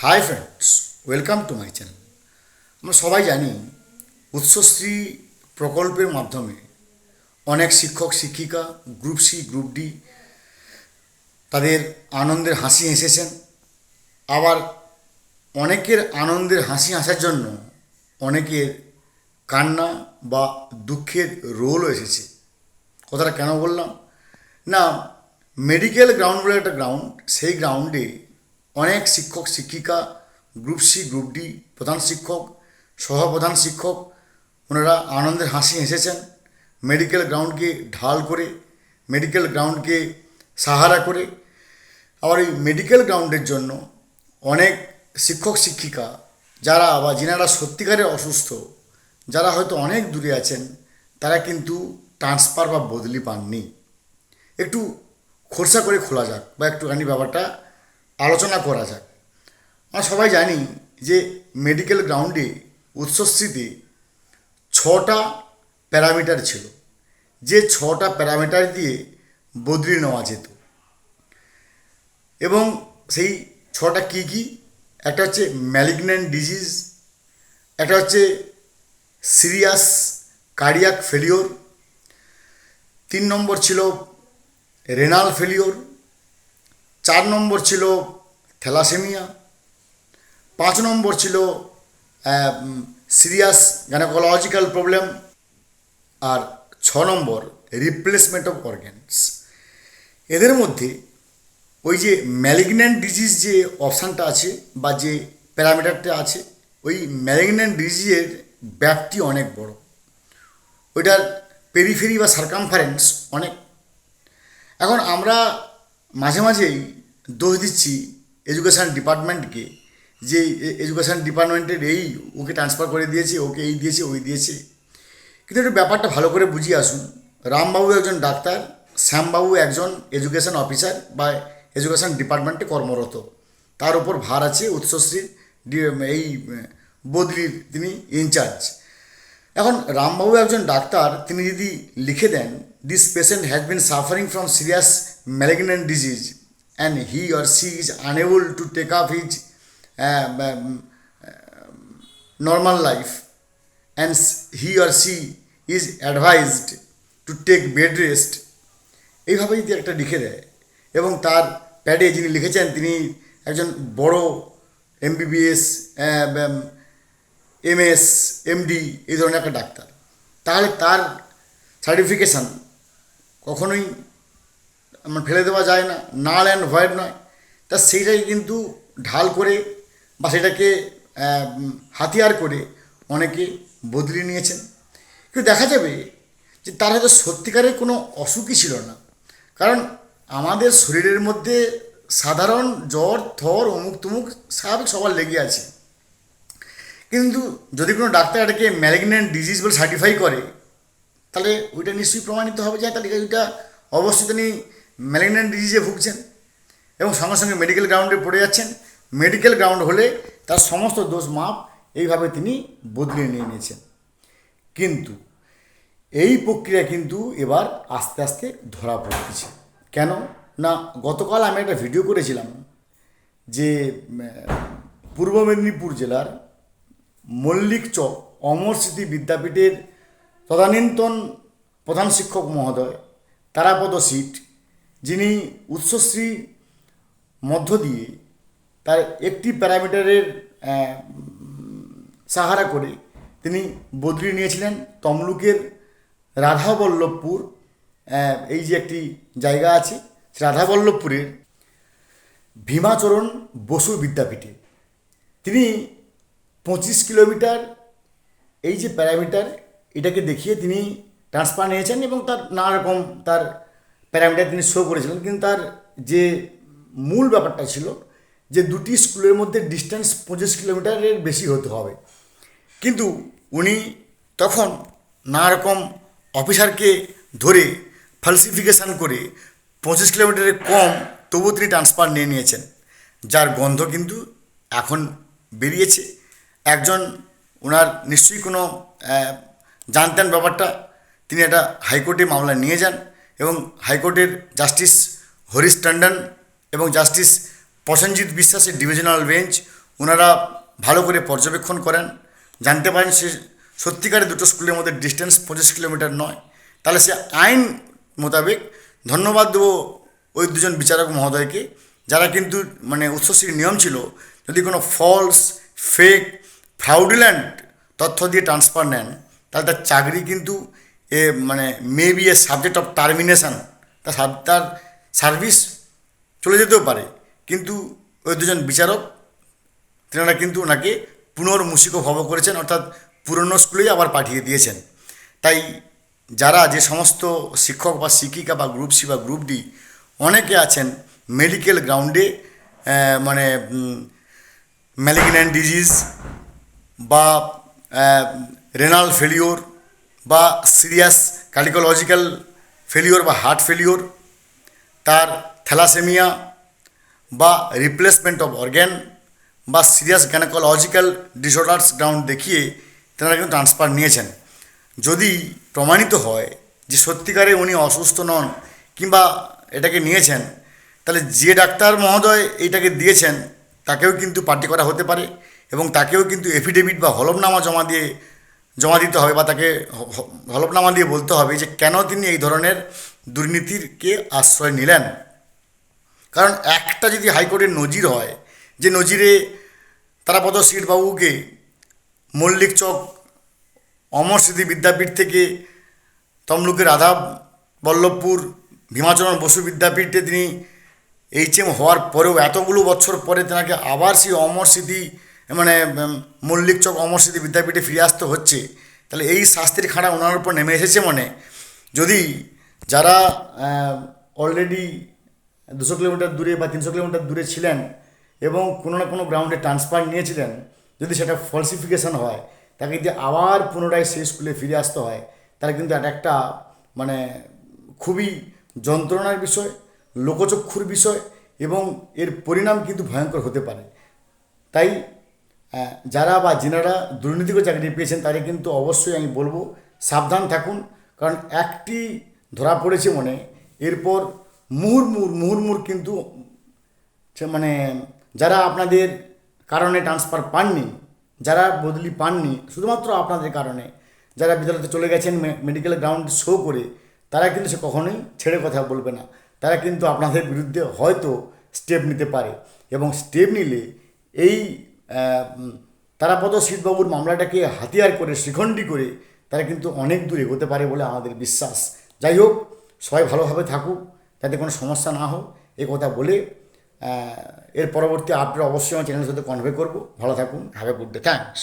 Hi friends welcome to my channel আমরা সবাই জানি উৎসশ্রী প্রকল্পের মাধ্যমে অনেক শিক্ষক, শিক্ষিকা গ্রুপ সি গ্রুপ ডি তাদের আনন্দের হাসি হেসেছেন আবার অনেকের আনন্দের হাসি হাসার জন্য অনেকের কান্না বা দুঃখের রোলও এসেছে। কথাটা কেন বললাম? না মেডিকেল গ্রাউন্ড বলে একটা গ্রাউন্ড সেই গ্রাউন্ডে অনেক শিক্ষক, শিক্ষিকা গ্রুপ সি গ্রুপ ডি প্রধান শিক্ষক, সহপ্রধান শিক্ষক, ওনারা আনন্দের হাসি হেসেছেন। মেডিকেল গ্রাউন্ডকে ঢাল করে মেডিকেল গ্রাউন্ডকে সাহারা করে। আবার এই মেডিকেল গ্রাউন্ডের জন্য অনেক শিক্ষক, শিক্ষিকা, যারা বা যিনারা সত্যিকারে অসুস্থ, যারা হয়তো অনেক দূরে আছেন, তারা কিন্তু ট্রান্সফার বা বদলি পাননি। একটু খোরসা করে খোলা যাক বা একটুখানি ব্যাপারটা আলোচনা করা যাক। আমরা সবাই জানি যে মেডিকেল গ্রাউন্ডে উৎসশ্রীতে ছটা প্যারামিটার ছিল। যে ছটা প্যারামিটার দিয়ে বদলি নেওয়া যেত। এবং সেই ছটা কী কী? একটা হচ্ছে ম্যালিগন্যান্ট ডিজিজ একটা হচ্ছে সিরিয়াস কার্ডিয়াক ফেলিওর তিন নম্বর ছিল রেনাল ফেলিওর চার নম্বর ছিল থ্যালাসেমিয়া। পাঁচ নম্বর ছিল সিরিয়াস গ্যানাকোলজিক্যাল প্রবলেম। আর ছ নম্বর, রিপ্লেসমেন্ট অফ অর্গ্যানস। এদের মধ্যে ওই যে ম্যালিগন্যান্ট ডিজিজ যে অপশানটা আছে বা যে প্যারামিটারটা আছে, ওই ম্যালিগন্যান্ট ডিজিজের ব্যাপ্তি অনেক বড়। ওইটার পেরিফেরি বা সার্কামফারেন্স অনেক। এখন আমরা মাঝে মাঝেই দোষ দিচ্ছি এডুকেশান ডিপার্টমেন্টকে যে এডুকেশান ডিপার্টমেন্টের এই ওকে ট্রান্সফার করে দিয়েছে, ওকে এই দিয়েছে, ওই দিয়েছে। কিন্তু একটু ব্যাপারটা ভালো করে বুঝিয়ে আসুন। রামবাবু একজন ডাক্তার, শ্যামবাবু একজন এডুকেশন অফিসার বা এডুকেশন ডিপার্টমেন্টে কর্মরত। তার উপর ভার আছে উৎসশ্রীর এই, বদলির তিনি ইনচার্জ এখন রামবাবু একজন ডাক্তার, তিনি যদি লিখে দেন this patient has been suffering from serious malignant disease and he or she is unable to take up his normal life and he or she is advised to take bed rest এইভাবে যদি একটা লিখে দেয়। এবং তার প্যাডে যিনি লিখেছেন, তিনি একজন বড় এমবিবিএস এমএস এমডি এই ধরনের একটা ডাক্তার। তাহলে তার সার্টিফিকেশান কখনোই আমার ফেলে দেওয়া যায় না নাল অ্যান্ড ভয়েড নয়। তা সেইটাই কিন্তু ঢাল করে বা সেটাকে হাতিয়ার করে অনেকে বদলে নিয়েছেন। কিন্তু দেখা যাবে যে তার হয়তো সত্যিকারের কোনো অসুখই ছিল না। কারণ আমাদের শরীরের মধ্যে সাধারণ জ্বর, থর, অমুক তুমুক স্বাভাবিক সবার লেগে আছে। কিন্তু যদি কোনো ডাক্তার এটাকে ম্যালিগন্যান্ট ডিজিজ বলে সার্টিফাই করে, তাহলে ওইটা নিশ্চয়ই প্রমাণিত হবে যে তাহলে ওইটা অবশ্যই তিনি ম্যালিগন্যান্ট ডিজিজে ভুগছেন এবং সঙ্গে সঙ্গে মেডিকেল গ্রাউন্ডে পড়ে যাচ্ছেন মেডিকেল গ্রাউন্ড হলে তার সমস্ত দোষ মাপ এইভাবে তিনি বদলে নিয়ে নিয়েছেন। কিন্তু এই প্রক্রিয়া কিন্তু এবার আস্তে আস্তে ধরা পড়তেছে কেন? না, গতকাল আমি একটা ভিডিও করেছিলাম যে পূর্ব মেদিনীপুর জেলার মল্লিক চক অমর স্মৃতি বিদ্যাপীঠের তদানীন্তন প্রধান শিক্ষক মহোদয়, তারাপদ সিট যিনি উৎসশ্রী মধ্য দিয়ে তার একটি প্যারামিটারের সাহারা করে তিনি বদলি নিয়েছিলেন তমলুকের রাধাবল্লভপুর এই যে একটি জায়গা আছে রাধাবল্লভপুরের ভীমাচরণ বসু বিদ্যাপীঠে। তিনি পঁচিশ কিলোমিটার এই যে প্যারামিটার, এটাকে দেখিয়ে তিনি ট্রান্সফার নিয়েছেন এবং তার নানা রকম তার প্যারামিটার তিনি শো করেছিলেন, কিন্তু তার যে মূল ব্যাপারটা ছিল যে দুটি স্কুলের মধ্যে ডিস্টেন্স পঁচিশ কিলোমিটারের বেশি হতে হবে। কিন্তু উনি তখন নানারকম অফিসারকে ধরে ফালসিফিকেশান করে পঁচিশ কিলোমিটারের কম তবু তিনি ট্রান্সফার নিয়ে নিয়েছেন, যার গন্ধ কিন্তু এখন বেরিয়েছে। একজন ওনার নিশ্চয়ই কোনো জানতেন ব্যাপারটা, তিনি একটা হাইকোর্টে মামলা নিয়ে যান। এবং হাইকোর্টের জাস্টিস হরিশ টন্ডন এবং জাস্টিস প্রসেনজিৎ বিশ্বাসের ডিভিশনাল বেঞ্চ ওনারা ভালো করে পর্যবেক্ষণ করেন। জানতে পারেন সে সত্যিকারে দুটো স্কুলের মধ্যে ডিস্টেন্স পঁচিশ কিলোমিটার নয়। তাহলে সে আইন মোতাবেক ধন্যবাদ দেবো ওই দুজন বিচারক মহোদয়কে, যারা কিন্তু মানে উচ্চশ্রীর নিয়ম ছিল, যদি কোনো ফলস ফেক ফ্রাউডুল্যান্ড তথ্য দিয়ে ট্রান্সফার নেন, তাহলে তার চাকরি কিন্তু এ মানে may be a subject of termination তার তার সার্ভিস চলে যেতেও পারে। কিন্তু ওই দুজন বিচারক, তেনারা কিন্তু ওনাকে পুনর্মূষিকও ভব করেছেন, অর্থাৎ পুরনো স্কুলেই আবার পাঠিয়ে দিয়েছেন। তাই যারা যে সমস্ত শিক্ষক বা শিক্ষিকা বা গ্রুপ সি বা গ্রুপ ডি, অনেকে আছেন মেডিকেল গ্রাউন্ডে মানে ম্যালিগন্যান্ট ডিজিজ বা রেনাল ফেলিওর বা সিরিয়াস কার্ডিকোলজিক্যাল ফেলিওর বা হার্ট ফেলিওর তার থ্যালাসেমিয়া বা রিপ্লেসমেন্ট অফ অর্গ্যান বা সিরিয়াস গ্যানাকোলজিক্যাল ডিসঅর্ডার্স গ্রাউন্ড দেখিয়ে তেনারা কিন্তু ট্রান্সফার নিয়েছেন। যদি প্রমাণিত হয় যে সত্যিকারে উনি অসুস্থ নন কিংবা এটাকে নিয়েছেন, তাহলে যে ডাক্তার মহোদয় এইটাকে দিয়েছেন, তাকেও কিন্তু পার্টি করা হতে পারে এবং তাকেও কিন্তু এফিডেভিট বা হলফনামা জমা দিয়ে জমা দিতে হবে বা তাকে হলফনামা দিয়ে বলতে হবে যে কেন তিনি এই ধরনের দুর্নীতিরকে আশ্রয় নিলেন। কারণ একটা যদি হাইকোর্টের নজির হয়, যে নজিরে তারাপদ বাবুকে মল্লিক চক, অমর স্মৃতি বিদ্যাপীঠ থেকে তমলুকের রাধা বল্লভপুর, ভীমাচরণ বসু বিদ্যাপীঠে তিনি এইচএম হওয়ার পরেও এতগুলো বছর পরে তেনাকে আবার সেই অমর স্মৃতি মানে মল্লিক চক অমর স্মৃতি বিদ্যাপীঠে ফিরে আসতে হচ্ছে, তাহলে এই শাস্তির খাড়া ওনার উপর নেমে এসেছে মানে। যদি যারা অলরেডি দুশো কিলোমিটার দূরে বা তিনশো কিলোমিটার দূরে ছিলেন এবং কোনো না কোনো গ্রাউন্ডে ট্রান্সফার নিয়েছিলেন, যদি সেটা ফলসিফিকেশন হয়, তাকে যদি আবার পুনরায় সেই স্কুলে ফিরে আসতে হয়, তাহলে কিন্তু এটা একটা মানে খুবই যন্ত্রণার বিষয়, লোকচক্ষুর বিষয় এবং এর পরিণাম কিন্তু ভয়ঙ্কর হতে পারে। তাই যারা বা যিনারা দুর্নীতিকর চাকরি পেয়েছেন, তাদের কিন্তু অবশ্যই আমি বলব, সাবধান থাকুন। কারণ একটি ধরা পড়েছে মনে, এরপর মুহুর্মুর মুহুর্মুর কিন্তু মানে যারা আপনাদের কারণে ট্রান্সফার পাননি, যারা বদলি পাননি, শুধুমাত্র আপনাদের কারণে, যারা বিদ্যালয়তে চলে গেছেন মেডিকেল গ্রাউন্ড শো করে, তারা কিন্তু সে কখনোই ছেড়ে কথা বলবে না। তারা কিন্তু আপনাদের বিরুদ্ধে হয়তো স্টেপ নিতে পারে এবং স্টেপ নিলে এই তারাপদ শীতবাবুর মামলাটাকে হাতিয়ার করে শিখণ্ডী করে, তারা কিন্তু অনেক দূর এগোতে পারে বলে আমাদের বিশ্বাস। যাই হোক, সবাই ভালোভাবে থাকুক, যাতে কোনো সমস্যা না হোক, এ কথা বলে এর পরবর্তী আপডেট অবশ্যই আমার চ্যানেলের সাথে কনভে করব। ভালো থাকুন have a good day thanks